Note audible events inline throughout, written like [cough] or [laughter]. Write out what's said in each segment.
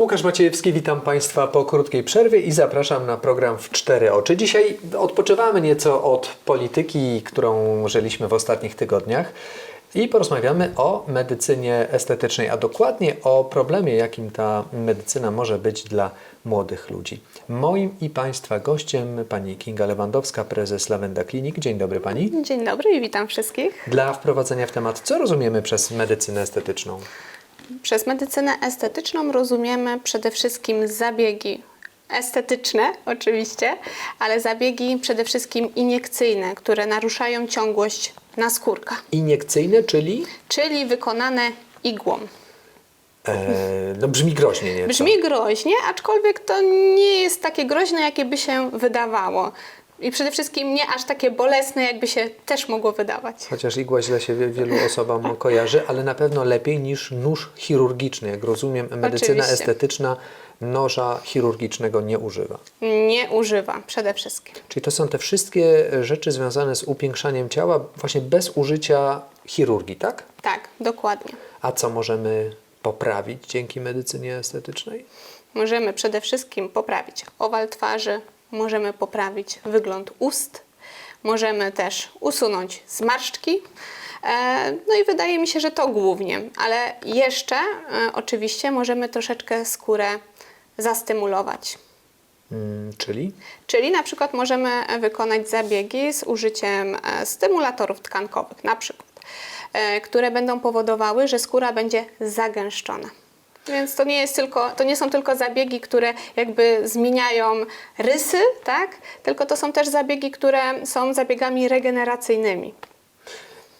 Łukasz Maciejewski, witam Państwa po krótkiej przerwie i zapraszam na program w cztery oczy. Dzisiaj odpoczywamy nieco od polityki, którą żyliśmy w ostatnich tygodniach i porozmawiamy o medycynie estetycznej, a dokładnie o problemie, jakim ta medycyna może być dla młodych ludzi. Moim i Państwa gościem pani Kinga Lewandowska, prezes Lavenda Clinic. Dzień dobry Pani. Dzień dobry i witam wszystkich. Dla wprowadzenia w temat, co rozumiemy przez medycynę estetyczną? Przez medycynę estetyczną rozumiemy przede wszystkim zabiegi estetyczne, oczywiście, ale zabiegi przede wszystkim iniekcyjne, które naruszają ciągłość naskórka, Iniekcyjne, czyli czyli wykonane igłą. e, no brzmi groźnie nieco. Brzmi groźnie, aczkolwiek to nie jest takie groźne, jakie by się wydawało. I przede wszystkim nie aż takie bolesne, jakby się też mogło wydawać. Chociaż igła źle się wie- wielu osobom kojarzy, ale na pewno lepiej niż nóż chirurgiczny. Jak rozumiem, medycyna Oczywiście. estetyczna noża chirurgicznego nie używa. Nie używa przede wszystkim. Czyli to są te wszystkie rzeczy związane z upiększaniem ciała właśnie bez użycia chirurgii, tak? Tak, dokładnie. A co możemy poprawić dzięki medycynie estetycznej? Możemy przede wszystkim poprawić owal twarzy, możemy poprawić wygląd ust, możemy też usunąć zmarszczki. E, No i wydaje mi się, że to głównie, ale jeszcze e, oczywiście możemy troszeczkę skórę zastymulować. Mm, czyli? Czyli na przykład możemy wykonać zabiegi z użyciem e, stymulatorów tkankowych, na przykład, które będą powodowały, że skóra będzie zagęszczona. Więc to nie, jest tylko, to nie są tylko zabiegi, które jakby zmieniają rysy, tak? Tylko to są też zabiegi, które są zabiegami regeneracyjnymi.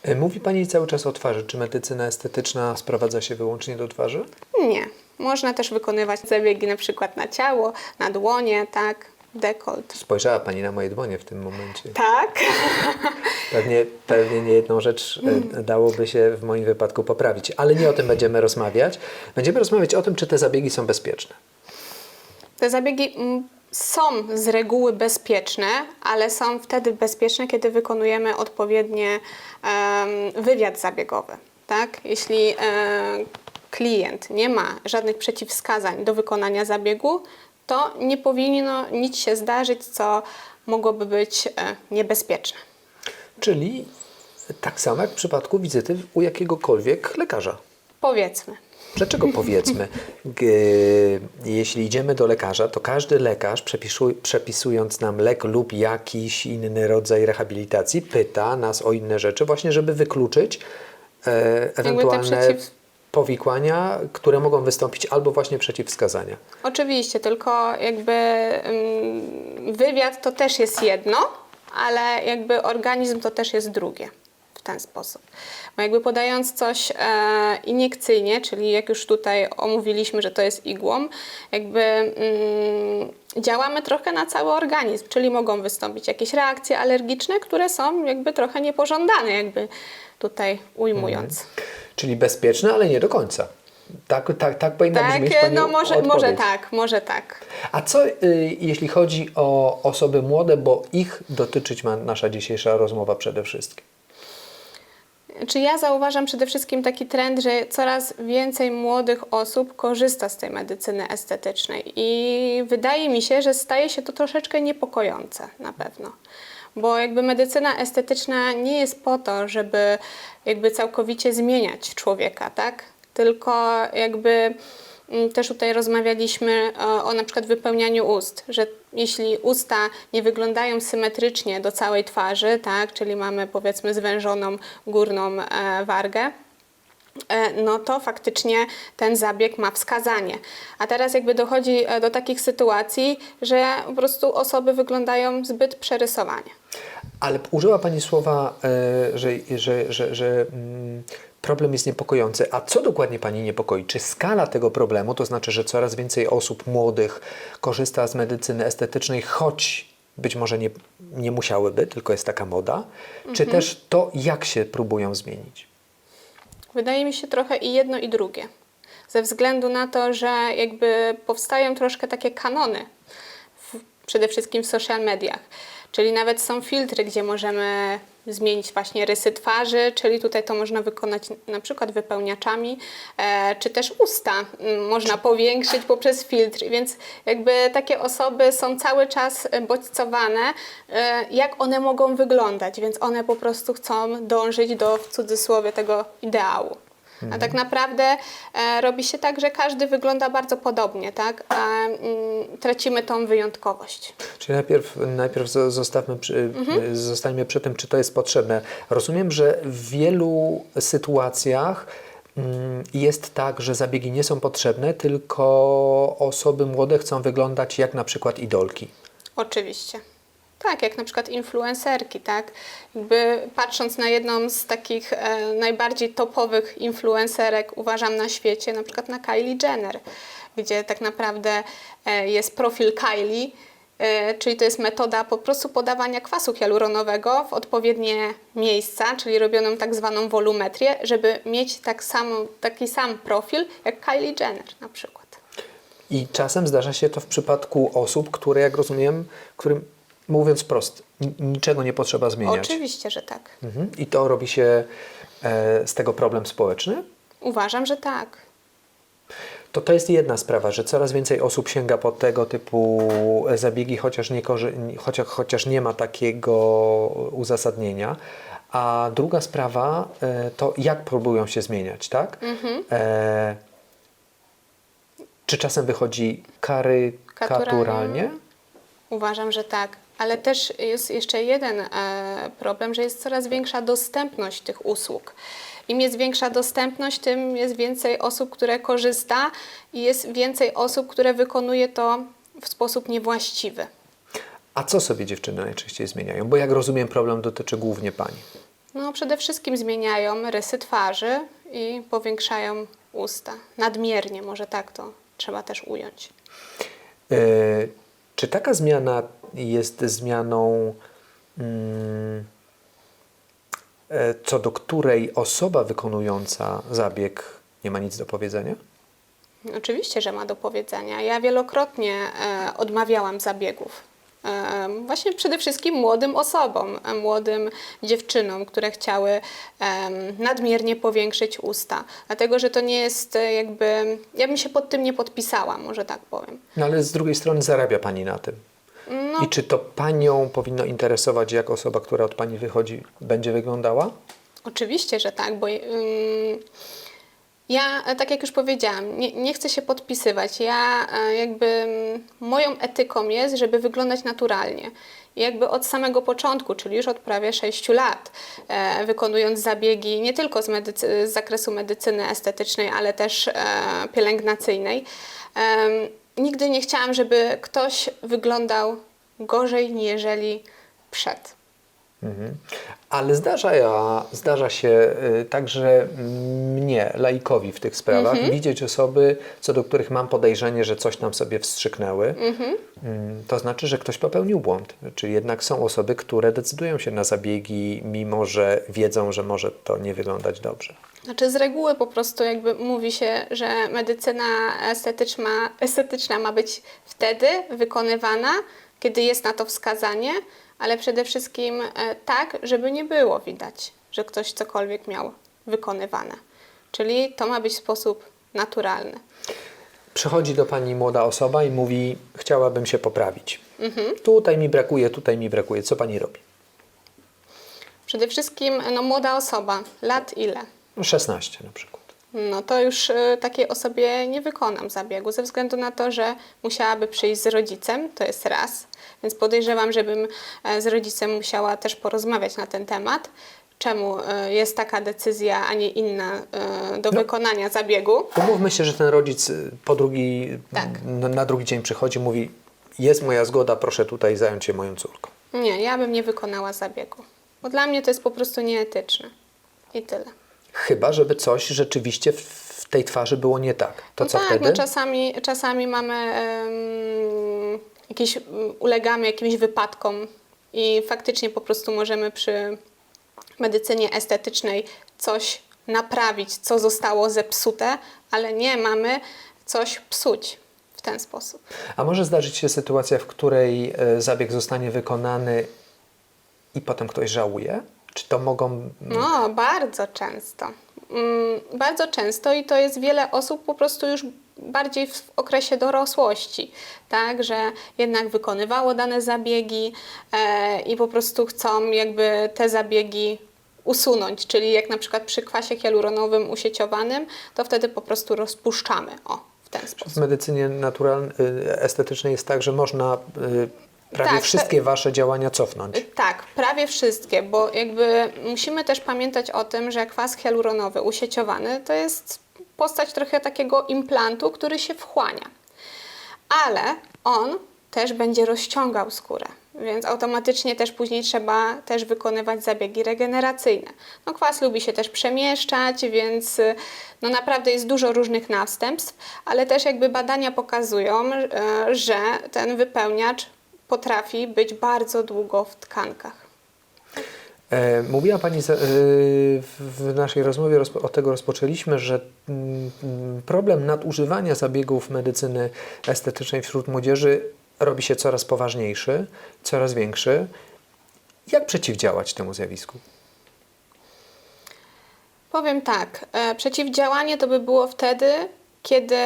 E, Mówi Pani cały czas o twarzy. Czy medycyna estetyczna sprowadza się wyłącznie do twarzy? Nie. Można też wykonywać zabiegi na przykład na ciało, na dłonie, tak? Dekolt. Spojrzała Pani na moje dłonie w tym momencie. Tak. Pewnie, pewnie nie jedną rzecz e, dałoby się w moim wypadku poprawić, ale nie o tym będziemy rozmawiać. Będziemy rozmawiać o tym, czy te zabiegi są bezpieczne. Te zabiegi mm, są z reguły bezpieczne, ale są wtedy bezpieczne, kiedy wykonujemy odpowiednie wywiad zabiegowy. Tak? Jeśli e, klient nie ma żadnych przeciwwskazań do wykonania zabiegu, to nie powinno nic się zdarzyć, co mogłoby być e, niebezpieczne. Czyli tak samo jak w przypadku wizyty u jakiegokolwiek lekarza. Powiedzmy. Dlaczego [laughs] powiedzmy, jeśli idziemy do lekarza, to każdy lekarz przepisu, przepisując nam lek lub jakiś inny rodzaj rehabilitacji, pyta nas o inne rzeczy, właśnie żeby wykluczyć e, ewentualne powikłania, które mogą wystąpić albo właśnie przeciwwskazania. Oczywiście, tylko jakby ym, wywiad to też jest jedno, ale jakby organizm to też jest drugie w ten sposób. Bo jakby podając coś e, iniekcyjnie, czyli jak już tutaj omówiliśmy, że to jest igłą, jakby mm, działamy trochę na cały organizm, czyli mogą wystąpić jakieś reakcje alergiczne, które są jakby trochę niepożądane, jakby tutaj ujmując. Czyli bezpieczne, ale nie do końca. Tak, tak, tak powinna Tak, brzmieć Pani no może, odpowiedź. może tak, może tak. A co y, jeśli chodzi o osoby młode, bo ich dotyczyć ma nasza dzisiejsza rozmowa przede wszystkim? Czy ja zauważam przede wszystkim taki trend, że coraz więcej młodych osób korzysta z tej medycyny estetycznej i wydaje mi się, że staje się to troszeczkę niepokojące na pewno. Bo jakby medycyna estetyczna nie jest po to, żeby jakby całkowicie zmieniać człowieka, tak? Tylko jakby mm, też tutaj rozmawialiśmy o, o na przykład wypełnianiu ust, że jeśli usta nie wyglądają symetrycznie do całej twarzy, tak, czyli mamy powiedzmy zwężoną górną e, wargę, no to faktycznie ten zabieg ma wskazanie. A teraz jakby dochodzi e, do takich sytuacji, że po prostu osoby wyglądają zbyt przerysowanie. Ale użyła Pani słowa, e, że, że, że, że mm, problem jest niepokojący. A co dokładnie Pani niepokoi? Czy skala tego problemu, to znaczy, że coraz więcej osób młodych korzysta z medycyny estetycznej, choć być może nie, nie musiałyby, tylko jest taka moda, czy też to, jak się próbują zmienić? Wydaje mi się trochę i jedno i drugie. Ze względu na to, że jakby powstają troszkę takie kanony przede wszystkim w social mediach. Czyli nawet są filtry, gdzie możemy zmienić właśnie rysy twarzy, czyli tutaj to można wykonać na przykład wypełniaczami, e, czy też usta mm, można powiększyć poprzez filtr, więc jakby takie osoby są cały czas bodźcowane, e, jak one mogą wyglądać, więc one po prostu chcą dążyć do w cudzysłowie tego ideału. A tak naprawdę e, robi się tak, że każdy wygląda bardzo podobnie, tak? A mm, tracimy tą wyjątkowość. Czyli najpierw, najpierw zo- zostawmy przy, Mhm. zostańmy przy tym, czy to jest potrzebne. Rozumiem, że w wielu sytuacjach mm, jest tak, że zabiegi nie są potrzebne, tylko osoby młode chcą wyglądać jak na przykład idolki. Oczywiście. Tak, jak na przykład influencerki, tak? Jakby patrząc na jedną z takich e, najbardziej topowych influencerek, uważam na świecie, na przykład na Kylie Jenner, gdzie tak naprawdę e, jest profil Kylie, e, czyli to jest metoda po prostu podawania kwasu hialuronowego w odpowiednie miejsca, czyli robioną tak zwaną wolumetrię, żeby mieć tak samo, taki sam profil jak Kylie Jenner na przykład. I czasem zdarza się to w przypadku osób, które, jak rozumiem, którym mówiąc wprost, ni- niczego nie potrzeba zmieniać. Oczywiście, że tak. Mhm. I to robi się e, z tego problem społeczny? Uważam, że tak. To to jest jedna sprawa, że coraz więcej osób sięga po tego typu zabiegi, chociaż nie, chociaż, chociaż nie ma takiego uzasadnienia. A druga sprawa e, to jak próbują się zmieniać, tak? E, czy czasem wychodzi karykaturalnie? Uważam, że tak. Ale też jest jeszcze jeden e, problem, że jest coraz większa dostępność tych usług. Im jest większa dostępność, tym jest więcej osób, które korzysta i jest więcej osób, które wykonuje to w sposób niewłaściwy. A co sobie dziewczyny najczęściej zmieniają? Bo jak rozumiem, problem dotyczy głównie pani. No, przede wszystkim zmieniają rysy twarzy i powiększają usta. Nadmiernie, może tak to trzeba też ująć. E, Czy taka zmiana jest zmianą, mm, e, co do której osoba wykonująca zabieg nie ma nic do powiedzenia? Oczywiście, że ma do powiedzenia. Ja wielokrotnie e, odmawiałam zabiegów. Właśnie przede wszystkim młodym osobom, młodym dziewczynom, które chciały nadmiernie powiększyć usta. Dlatego, że to nie jest e, jakby. Ja bym się pod tym nie podpisała, może tak powiem. No ale z drugiej strony zarabia pani na tym. No, I czy to panią powinno interesować, jak osoba, która od pani wychodzi, będzie wyglądała? Oczywiście, że tak, bo ym, ja, e, tak jak już powiedziałam, nie, nie chcę się podpisywać. Ja e, jakby moją etyką jest, żeby wyglądać naturalnie. Jakby od samego początku, czyli już od prawie 6 lat, e, wykonując zabiegi nie tylko z, medycy- z zakresu medycyny estetycznej, ale też e, pielęgnacyjnej, em, nigdy nie chciałam, żeby ktoś wyglądał gorzej, niżeli przed. Mhm. Ale zdarza, ja, zdarza się y, także mnie, laikowi w tych sprawach, Mhm. widzieć osoby, co do których mam podejrzenie, że coś tam sobie wstrzyknęły. Mhm. Mm, To znaczy, że ktoś popełnił błąd. Czyli jednak są osoby, które decydują się na zabiegi, mimo że wiedzą, że może to nie wyglądać dobrze. Znaczy z reguły po prostu jakby mówi się, że medycyna estetyczna, estetyczna ma być wtedy wykonywana, kiedy jest na to wskazanie, ale przede wszystkim e, tak, żeby nie było widać, że ktoś cokolwiek miał wykonywane. Czyli to ma być w sposób naturalny. Przychodzi do pani młoda osoba i mówi: Chciałabym się poprawić. Mhm. Tutaj mi brakuje, tutaj mi brakuje. Co pani robi? Przede wszystkim no, młoda osoba, lat ile? No 16 na przykład. No to już y, takiej osobie nie wykonam zabiegu, ze względu na to, że musiałaby przyjść z rodzicem, to jest raz, więc podejrzewam, żebym e, z rodzicem musiała też porozmawiać na ten temat, czemu e, jest taka decyzja, a nie inna e, do No. wykonania zabiegu. Umówmy się, że ten rodzic po drugi, Tak. na, na drugi dzień przychodzi, mówi: Jest moja zgoda, proszę tutaj zająć się moją córką. Nie, ja bym nie wykonała zabiegu, bo dla mnie to jest po prostu nieetyczne i tyle. Chyba, żeby coś rzeczywiście w, tej twarzy było nie tak. To no co tak, wtedy? no czasami, czasami mamy em, jakieś, ulegamy jakimś wypadkom i faktycznie po prostu możemy przy medycynie estetycznej coś naprawić, co zostało zepsute, ale nie mamy coś psuć. W w ten sposób. A może zdarzyć się sytuacja, w której e, zabieg zostanie wykonany i potem ktoś żałuje? Czy to mogą. No, bardzo często. Mm, Bardzo często i to jest wiele osób po prostu już bardziej w okresie dorosłości, tak, że jednak wykonywało dane zabiegi e, i po prostu chcą jakby te zabiegi usunąć, czyli jak na przykład przy kwasie hialuronowym usieciowanym, to wtedy po prostu rozpuszczamy, o, w ten W sposób. medycynie naturalnej, estetycznej jest tak, że można y, prawie Tak, wszystkie wasze działania cofnąć. Tak, prawie wszystkie, bo jakby musimy też pamiętać o tym, że kwas hialuronowy usieciowany to jest postać trochę takiego implantu, który się wchłania. Ale on też będzie rozciągał skórę, więc automatycznie też później trzeba też wykonywać zabiegi regeneracyjne. No kwas lubi się też przemieszczać, więc y, no naprawdę jest dużo różnych następstw, ale też jakby badania pokazują, y, że ten wypełniacz potrafi być bardzo długo w tkankach. E, Mówiła Pani y, w naszej rozmowie, od tego rozpoczęliśmy, że mm, problem nadużywania zabiegów medycyny estetycznej wśród młodzieży robi się coraz poważniejszy, coraz większy. Jak przeciwdziałać temu zjawisku? Powiem tak, e, przeciwdziałanie to by było wtedy, kiedy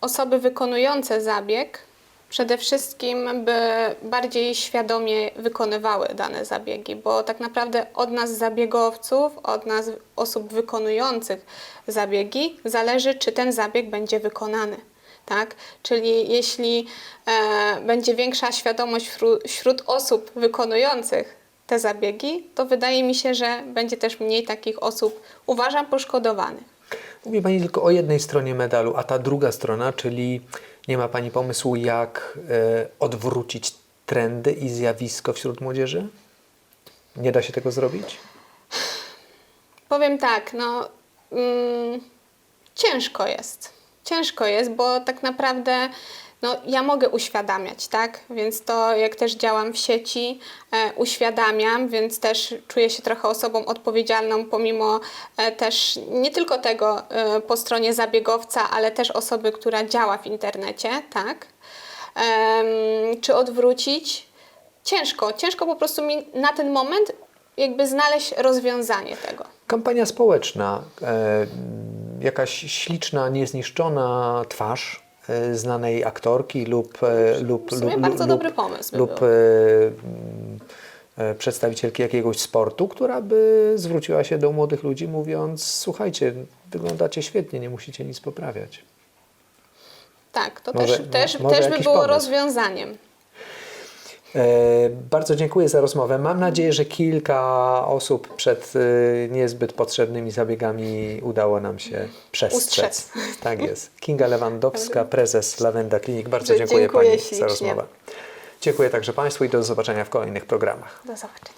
osoby wykonujące zabieg przede wszystkim by bardziej świadomie wykonywały dane zabiegi, bo tak naprawdę od nas zabiegowców, od nas osób wykonujących zabiegi zależy, czy ten zabieg będzie wykonany. Tak? Czyli jeśli e, będzie większa świadomość wśród, osób wykonujących te zabiegi, to wydaje mi się, że będzie też mniej takich osób, uważam, poszkodowanych. Mówi Pani tylko o jednej stronie medalu, a ta druga strona, czyli nie ma Pani pomysłu, jak e, odwrócić trendy i zjawisko wśród młodzieży? Nie da się tego zrobić? Powiem tak, no mm, ciężko jest. Ciężko jest, bo tak naprawdę no, ja mogę uświadamiać, tak? Więc to jak też działam w sieci, e, uświadamiam, więc też czuję się trochę osobą odpowiedzialną, pomimo e, też nie tylko tego e, po stronie zabiegowca, ale też osoby, która działa w internecie, tak? Em, czy odwrócić? Ciężko, ciężko po prostu mi na ten moment jakby znaleźć rozwiązanie tego. Kampania społeczna, e, jakaś śliczna, niezniszczona twarz e, znanej aktorki lub, e, lub, lub, lub, dobry pomysł by lub e, e, przedstawicielki jakiegoś sportu, która by zwróciła się do młodych ludzi mówiąc słuchajcie, wyglądacie świetnie, nie musicie nic poprawiać. Tak, to Może- też, też, może też by było pomysł. rozwiązaniem. E, Bardzo dziękuję za rozmowę. Mam nadzieję, że kilka osób przed e, niezbyt potrzebnymi zabiegami udało nam się przestrzec. Ustrzec. Tak jest. Kinga Lewandowska, prezes Lawenda Klinik. Bardzo dziękuję, Dziękuję Pani ślicznie. za rozmowę. Dziękuję także Państwu i do zobaczenia w kolejnych programach. Do zobaczenia.